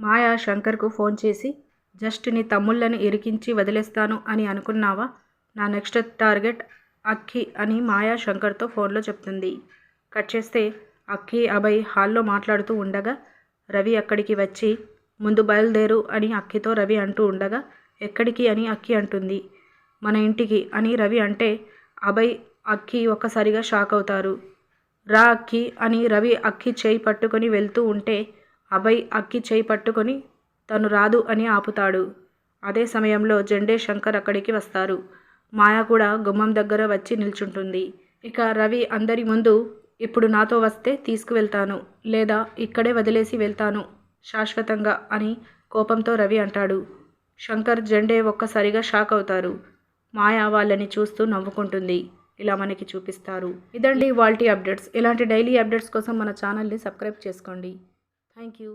మాయా శంకర్కు phone చేసి just నీ తమ్ముళ్ళని ఇరికించి వదిలేస్తాను అని అనుకున్నావా? నా నెక్స్ట్ టార్గెట్ అక్కి అని మాయా శంకర్తో ఫోన్లో చెప్తుంది. కట్ చేస్తే అక్కి అభయ్ హాల్లో మాట్లాడుతూ ఉండగా రవి అక్కడికి వచ్చి ముందు బయలుదేరు అని అక్కితో రవి అంటూ ఉండగా ఎక్కడికి? అని అక్కి అంటుంది. మన ఇంటికి అని రవి అంటే అభయ్ అక్కి ఒక్కసారిగా షాక్ అవుతారు. రా అక్కి అని రవి అక్కి చేయి పట్టుకొని వెళ్తూ ఉంటే అభయ్ అక్కి చేయి పట్టుకొని తను రాదు అని ఆపుతాడు. అదే సమయంలో జెండే శంకర్ అక్కడికి వస్తారు. మాయ కూడా గుమ్మం దగ్గర వచ్చి నిల్చుంటుంది. ఇక రవి అందరి ముందు ఇప్పుడు నాతో వస్తే తీసుకువెళ్తాను లేదా ఇక్కడే వదిలేసి వెళ్తాను శాశ్వతంగా అని కోపంతో రవి అంటాడు. శంకర్ జెండే ఒక్కసారిగా షాక్ అవుతారు. మాయా వాళ్ళని చూస్తూ నవ్వుకుంటుంది. ఇలా మనకి చూపిస్తారు. ఇదండి వాల్టీ అప్డేట్స్. ఇలాంటి డైలీ అప్డేట్స్ కోసం మన ఛానల్ని సబ్స్క్రైబ్ చేసుకోండి. Thank you